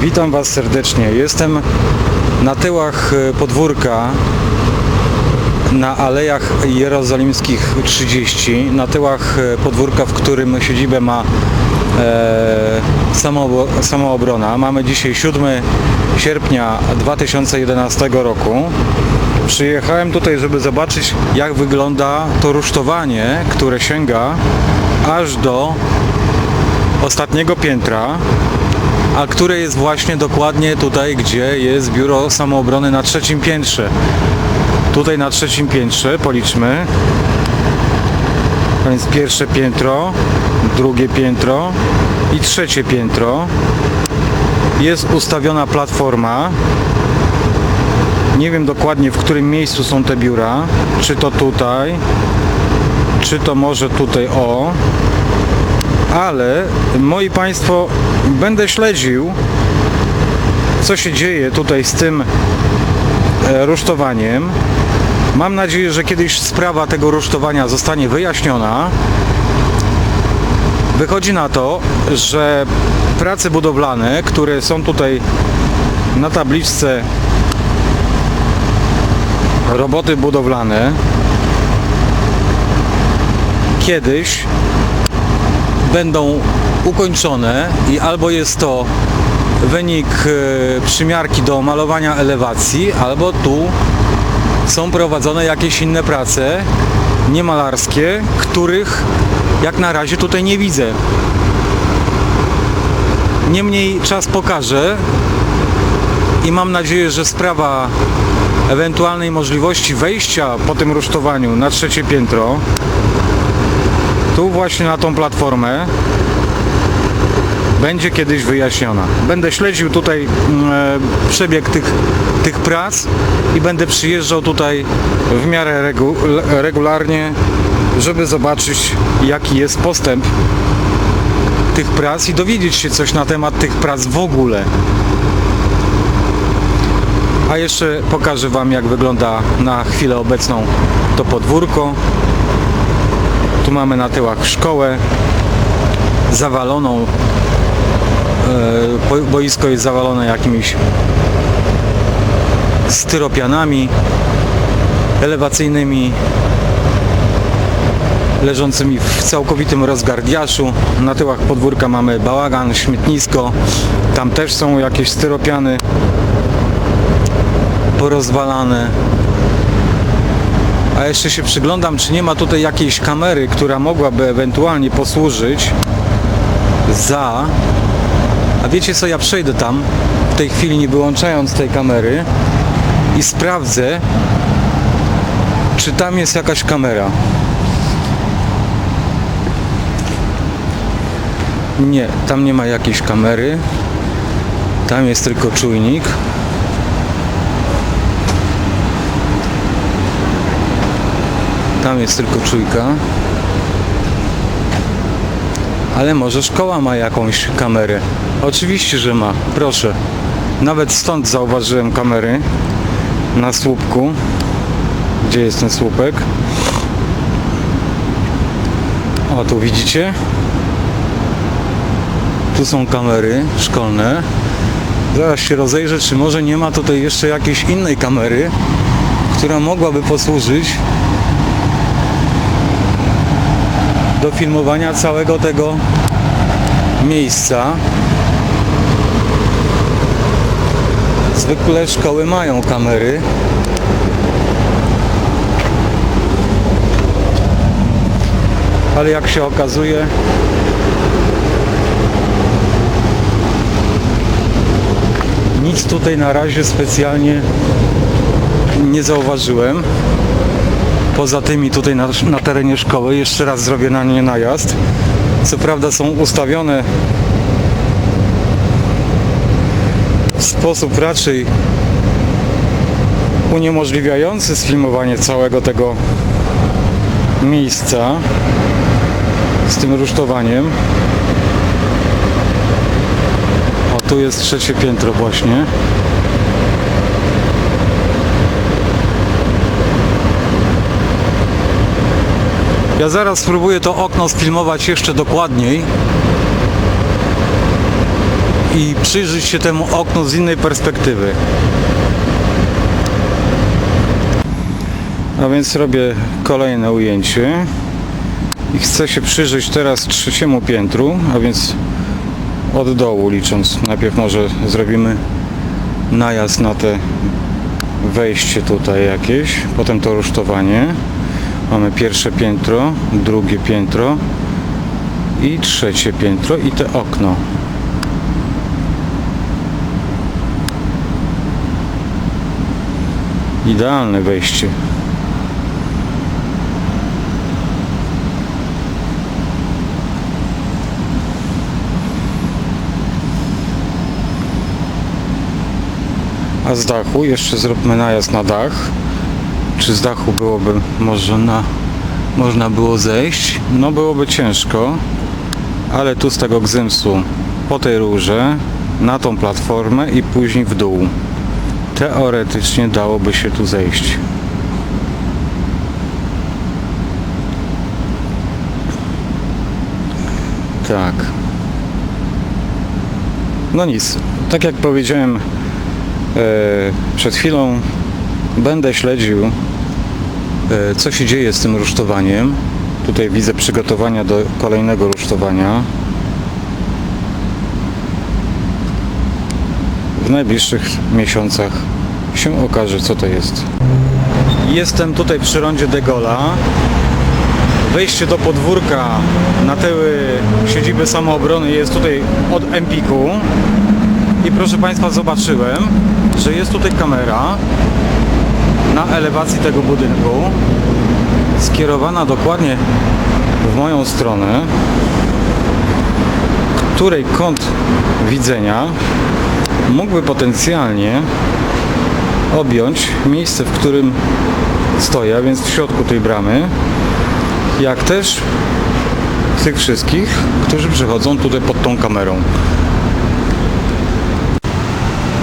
Witam Was serdecznie. Jestem na tyłach e, podwórka na Alejach Jerozolimskich 30, na tyłach e, podwórka, w którym siedzibę ma e, samoobrona. Mamy dzisiaj 7 sierpnia 2011 roku. Przyjechałem tutaj, żeby zobaczyć jak wygląda to rusztowanie, które sięga aż do ostatniego piętra, a które jest właśnie dokładnie tutaj, gdzie jest biuro samoobrony na trzecim piętrze. Tutaj na trzecim piętrze, policzmy. A więc pierwsze piętro, drugie piętro i trzecie piętro. Jest ustawiona platforma. Nie wiem dokładnie w którym miejscu są te biura. Czy to tutaj, czy to może tutaj o ale moi Państwo, będę śledził, co się dzieje tutaj z tym e, rusztowaniem. Mam nadzieję, że kiedyś sprawa tego rusztowania zostanie wyjaśniona. Wychodzi na to, że prace budowlane, które są tutaj na tabliczce roboty budowlane, kiedyś będą ukończone i albo jest to wynik e, przymiarki do malowania elewacji, albo tu są prowadzone jakieś inne prace niemalarskie, których jak na razie tutaj nie widzę. Niemniej czas pokaże i mam nadzieję, że sprawa ewentualnej możliwości wejścia po tym rusztowaniu na trzecie piętro tu właśnie na tą platformę będzie kiedyś wyjaśniona. Będę śledził tutaj mm, e, przebieg tych, tych prac i będę przyjeżdżał tutaj w miarę regu, regularnie, żeby zobaczyć jaki jest postęp tych prac i dowiedzieć się coś na temat tych prac w ogóle. A jeszcze pokażę Wam jak wygląda na chwilę obecną to podwórko. Tu mamy na tyłach szkołę zawaloną. E, bo- Boisko jest zawalone jakimiś styropianami elewacyjnymi leżącymi w całkowitym rozgardiaszu. Na tyłach podwórka mamy bałagan, śmietnisko. Tam też są jakieś styropiany porozwalane. A jeszcze się przyglądam, czy nie ma tutaj jakiejś kamery, która mogłaby ewentualnie posłużyć za... A wiecie co, ja przejdę tam w tej chwili nie wyłączając tej kamery i sprawdzę, czy tam jest jakaś kamera. Nie, tam nie ma jakiejś kamery. Tam jest tylko czujnik. Tam jest tylko czujka. Ale może szkoła ma jakąś kamerę. Oczywiście, że ma. Proszę. Nawet stąd zauważyłem kamery na słupku. Gdzie jest ten słupek? O, tu widzicie? Tu są kamery szkolne. Zaraz się rozejrzę, czy może nie ma tutaj jeszcze jakiejś innej kamery, która mogłaby posłużyć do filmowania całego tego miejsca. Zwykle szkoły mają kamery. Ale jak się okazuje, nic tutaj na razie specjalnie nie zauważyłem poza tymi tutaj na, na terenie szkoły. Jeszcze raz zrobię na nie najazd. Co prawda są ustawione w sposób raczej uniemożliwiający sfilmowanie całego tego miejsca z tym rusztowaniem. O, tu jest trzecie piętro właśnie. Ja zaraz spróbuję to okno sfilmować jeszcze dokładniej. i przyjrzeć się temu oknu z innej perspektywy. A więc robię kolejne ujęcie i chcę się przyjrzeć teraz trzeciemu piętru, a więc od dołu licząc. Najpierw może zrobimy najazd na te wejście tutaj jakieś, potem to rusztowanie. Mamy pierwsze piętro, drugie piętro i trzecie piętro i te okno. Idealne wejście. A z dachu jeszcze zróbmy najazd na dach. Czy z dachu byłoby może na, można było zejść? No byłoby ciężko, ale tu z tego gzymsu po tej rurze na tą platformę i później w dół. Teoretycznie dałoby się tu zejść. Tak. No nic. Tak jak powiedziałem e, przed chwilą, będę śledził, e, co się dzieje z tym rusztowaniem. Tutaj widzę przygotowania do kolejnego rusztowania. W najbliższych miesiącach się okaże, co to jest. Jestem tutaj przy rondzie de Gola. Wejście do podwórka na tyły siedziby samoobrony jest tutaj od Empiku. I proszę Państwa, zobaczyłem, że jest tutaj kamera na elewacji tego budynku skierowana dokładnie w moją stronę, której kąt widzenia mógłby potencjalnie objąć miejsce, w którym stoję, a więc w środku tej bramy, jak też tych wszystkich, którzy przychodzą tutaj pod tą kamerą.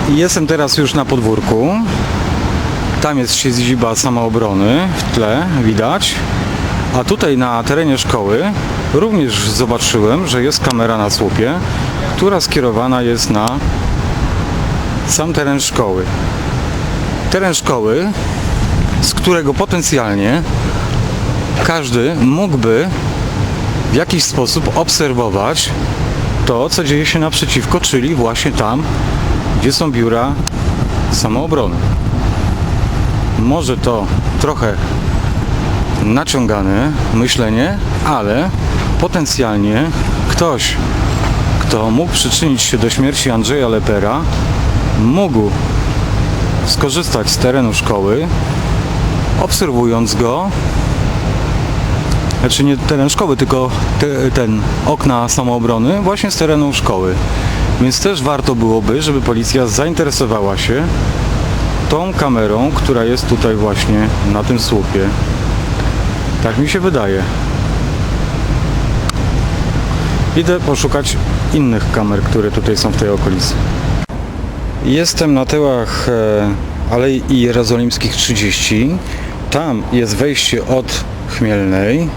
Jestem teraz już na podwórku. Tam jest siedziba samoobrony w tle, widać. A tutaj na terenie szkoły również zobaczyłem, że jest kamera na słupie, która skierowana jest na sam teren szkoły. Teren szkoły, z którego potencjalnie każdy mógłby w jakiś sposób obserwować to, co dzieje się naprzeciwko, czyli właśnie tam, gdzie są biura samoobrony. Może to trochę naciągane myślenie, ale potencjalnie ktoś, kto mógł przyczynić się do śmierci Andrzeja Lepera, mógł skorzystać z terenu szkoły, obserwując go, znaczy nie teren szkoły, tylko te, ten okna samoobrony właśnie z terenu szkoły. Więc też warto byłoby, żeby policja zainteresowała się tą kamerą, która jest tutaj właśnie na tym słupie. Tak mi się wydaje. Idę poszukać innych kamer, które tutaj są w tej okolicy. Jestem na tyłach e, Alei Jerozolimskich 30. Tam jest wejście od Chmielnej.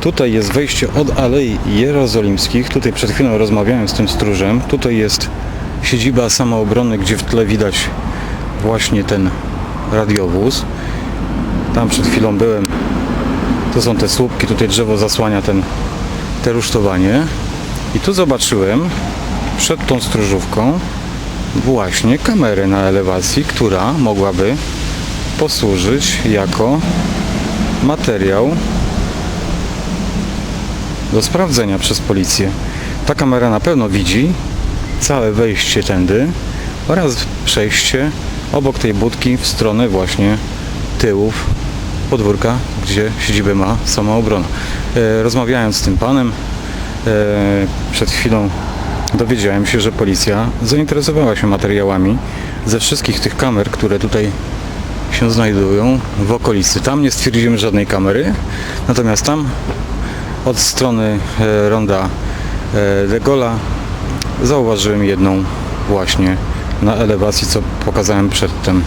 Tutaj jest wejście od Alei Jerozolimskich. Tutaj przed chwilą rozmawiałem z tym stróżem. Tutaj jest siedziba samoobrony, gdzie w tle widać właśnie ten radiowóz. Tam przed chwilą byłem. To są te słupki, tutaj drzewo zasłania ten, te rusztowanie. I tu zobaczyłem przed tą stróżówką właśnie kamerę na elewacji, która mogłaby posłużyć jako materiał do sprawdzenia przez policję. Ta kamera na pewno widzi całe wejście tędy oraz przejście obok tej budki w stronę właśnie tyłów podwórka, gdzie siedzibę ma samoobrona. E, rozmawiając z tym panem e, przed chwilą dowiedziałem się, że policja zainteresowała się materiałami ze wszystkich tych kamer, które tutaj się znajdują w okolicy. Tam nie stwierdzimy żadnej kamery, natomiast tam od strony e, ronda de Gola zauważyłem jedną właśnie na elewacji, co pokazałem przedtem.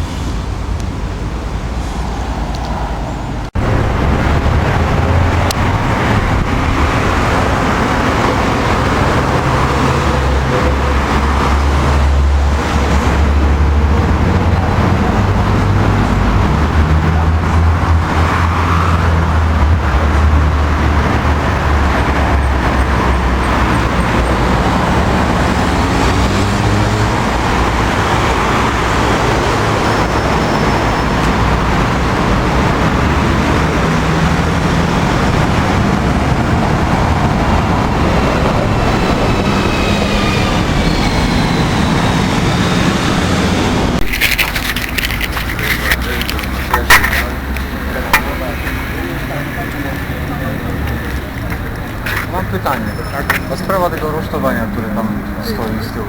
tego rusztowania, który tam stoi z tyłu?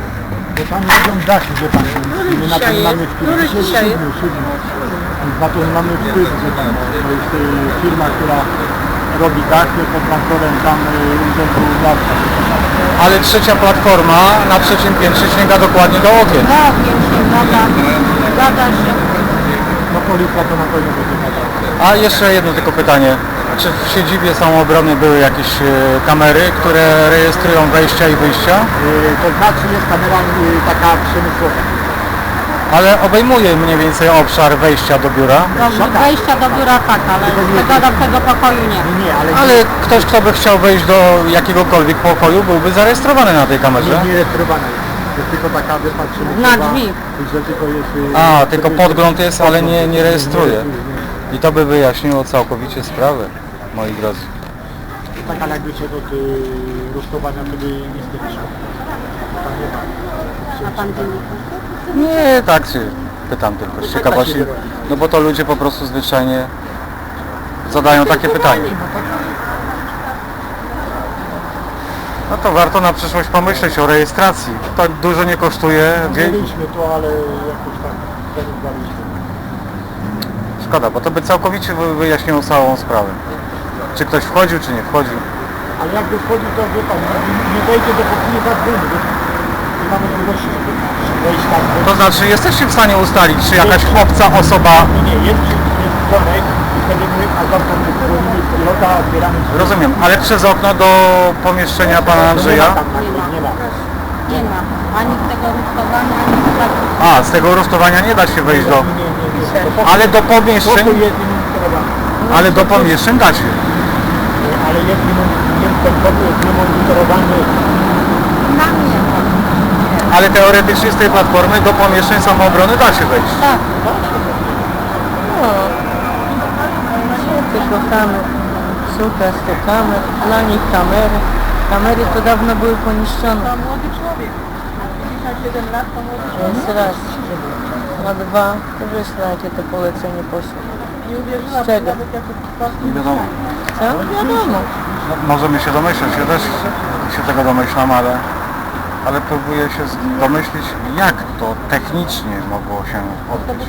Bo dachy, wie pan. My na tym dzisiaj mamy jest? wpływ. Siedmiu, siedmiu. Na to mamy wpływ, wie pan. To jest y, firma, która robi dachy pod kontrolą tam y, urzędu. Ale trzecia platforma na trzecim piętrze sięga dokładnie do okien. No, wiem się, gada, gada się. No policja to na pewno będzie. A jeszcze jedno tylko pytanie. Czy w siedzibie samoobrony były jakieś e, kamery, które rejestrują wejścia i wyjścia? Y, To znaczy jest kamera y, taka przemysłowa. Ale obejmuje mniej więcej obszar wejścia do biura. Do wejścia do biura tak, ale tego, do tego pokoju nie. Nie, nie, ale, Ale ktoś, kto by chciał wejść do jakiegokolwiek pokoju, byłby zarejestrowany na tej kamerze. nie, nie rejestrowana jest. To jest tylko taka, przemysłowa. Na drzwi. Że tylko jest... y, A, tylko podgląd jest, ale nie, nie rejestruje. rejestruje, nie. I to by wyjaśniło całkowicie sprawę, moi drodzy. Taka jakby się od y, rusztowania to by nie ma. A pan? Nie, tak się pytam tylko z ciekawości. No bo to ludzie po prostu zwyczajnie zadają takie pytanie. No to warto na przyszłość pomyśleć o rejestracji. To dużo nie kosztuje. Mieliśmy to, ale jakoś tak zaniedbaliśmy. Szkoda, bo to by całkowicie wy- wyjaśniło całą sprawę. Czy ktoś wchodził, czy nie wchodził. Ale jakby wchodzi to wie pan, nie- nie wejdzie do pokoju zadzwoni, bo nie mamy możliwości, żeby wejść tam. To znaczy jesteście w stanie ustalić, czy jakaś obca osoba... Nie, nie, jest, jest dzwonek i wtedy my z pilota, otwieramy drzwi. Rozumiem, ale przez okno do pomieszczenia pana Andrzeja? Nie ma nie ma. Ani tego rusztowania, ani tego. A, z tego rusztowania nie da się wejść do... Ale do pomieszczeń... Ale do pomieszczeń da się. Ale niemon- ten pokój jest niemonitorowany. Tam nie ma. Ale teoretycznie z tej platformy do pomieszczeń samoobrony da się wejść. Tak. No. Świetnie kochamy. Super, to kamer. Dla nich kamery. Kamery to dawno były poniszczone. To młody człowiek. 57 lat to młody człowiek. Jest raz. A dwa, to wiesz na jakie to polecenie poszło. Nie uwierzyłam. Z czego? Nie wiadomo. Co? Wiadomo. No, możemy się domyśleć, ja też się tego domyślam, ale, ale próbuję się z- domyślić, jak to technicznie mogło się odbyć.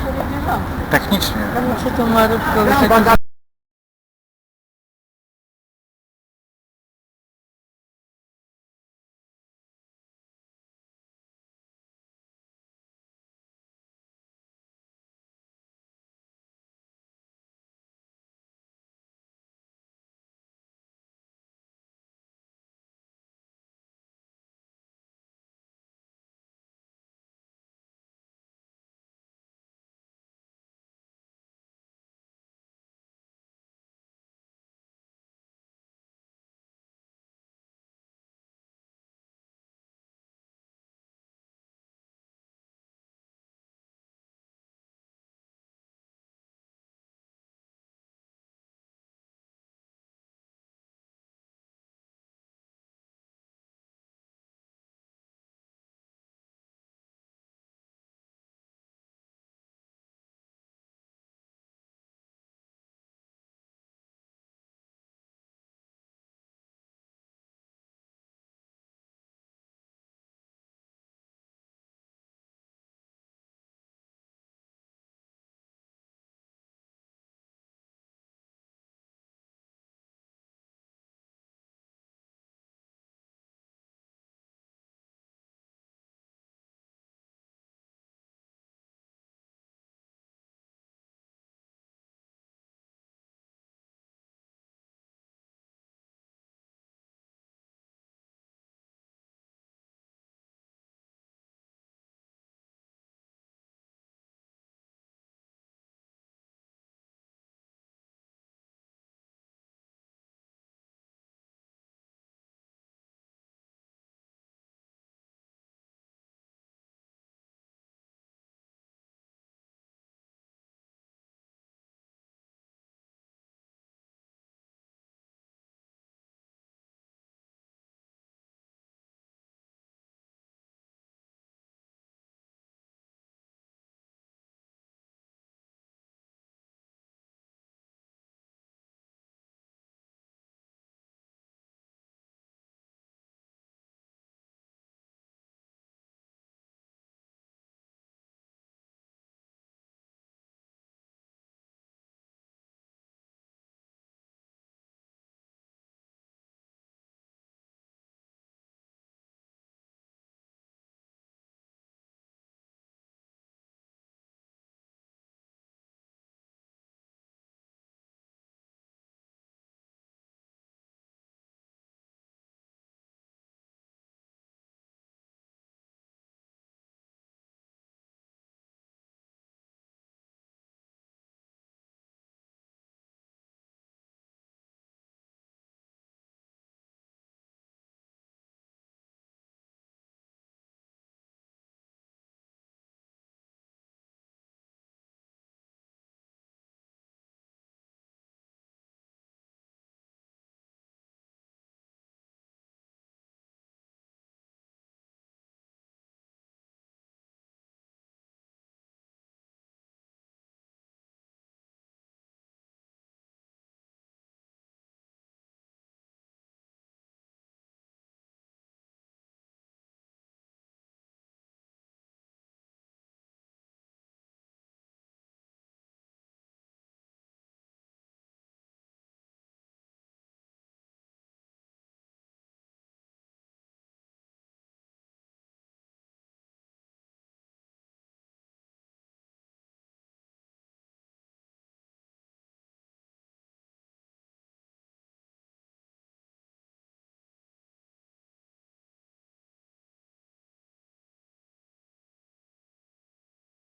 Technicznie. Czy to